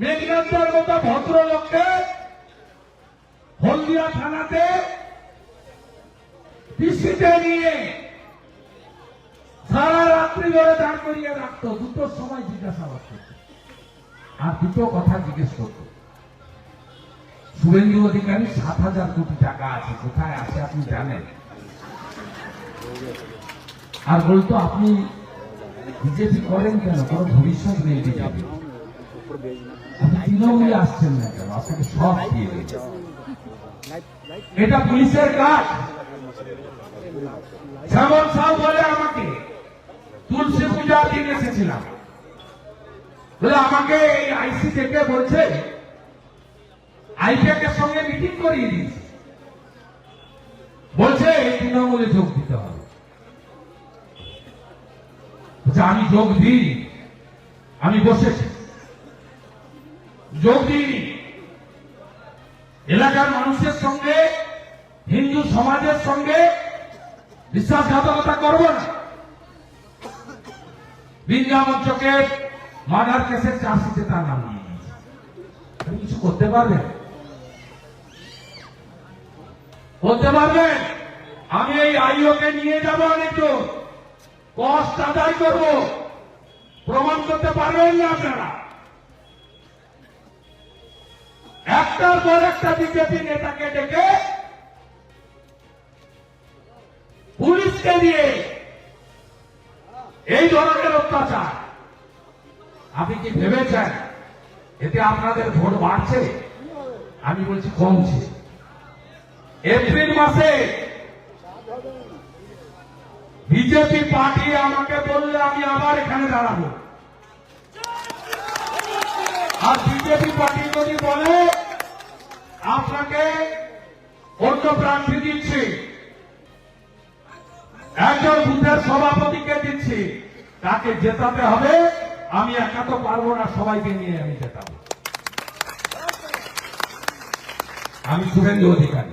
মেঘনাথের মতো ভদ্রলোককে হলদিয়া থানাতে পিসিতে নিয়ে সারা রাত্রি ধরে দাঁড় করিয়ে রাখতো দুটোর সময় জিজ্ঞাসাবাদ করতো। আর দুটো কথা জিজ্ঞেস করতো। শুভেন্দু অধিকারী সাত হাজার কোটি টাকা আছে, কোথায় আছে আপনি জানেন? আর বলতো, আপনি বিজেপি করেন কেন? কোনো ভবিষ্যৎ নেই বিজেপি। এটা পুলিশের কাজ। বলে আমাকে, তুলসী দিন এসেছিলাম। বলে, আমাকে এই আইসি থেকে বলছে এর সঙ্গে মিটিং করিয়ে দিয়েছে বলছে, এই তৃণমূলে যোগ দিতে হবে। আমি যোগ দিই। আমি বসেছি। যোগ। দিইনি এলাকার মানুষের সঙ্গে, হিন্দু সমাজের সঙ্গে বিশ্বাসঘাতকতা করব না। বৃন্দাবন চকের মার্ডার কেসের চার্জশিটে তার নাম নিয়ে কিছু করতে পারবেন? করতে পারবেন? আমি এই আইওকে নিয়ে যাব অনেকজন কষ্ট আদায় করব। প্রমাণ করতে পারবেন না আপনারা? একটার পর একটা বিজেপি নেতাকে ডেকে পুলিশকে দিয়ে এই ধরনের অত্যাচার। আপনি কি ভেবেছেন এতে আপনাদের ভোট বাড়ছে? আমি বলছি কমছে। এপ্রিল মাসে বিজেপি পার্টি আমাকে বললে আমি আবার এখানে দাঁড়াবো। আর বিজেপি পার্টি যদি বলে আপনাকে অন্য প্রার্থী দিচ্ছি। একজন বুথের সভাপতিকে দিচ্ছি। তাকে জেতাতে হবে। আমি একা তো পারব না, সবাইকে নিয়ে আমি জেতাবো। আমি শুভেন্দু অধিকারী।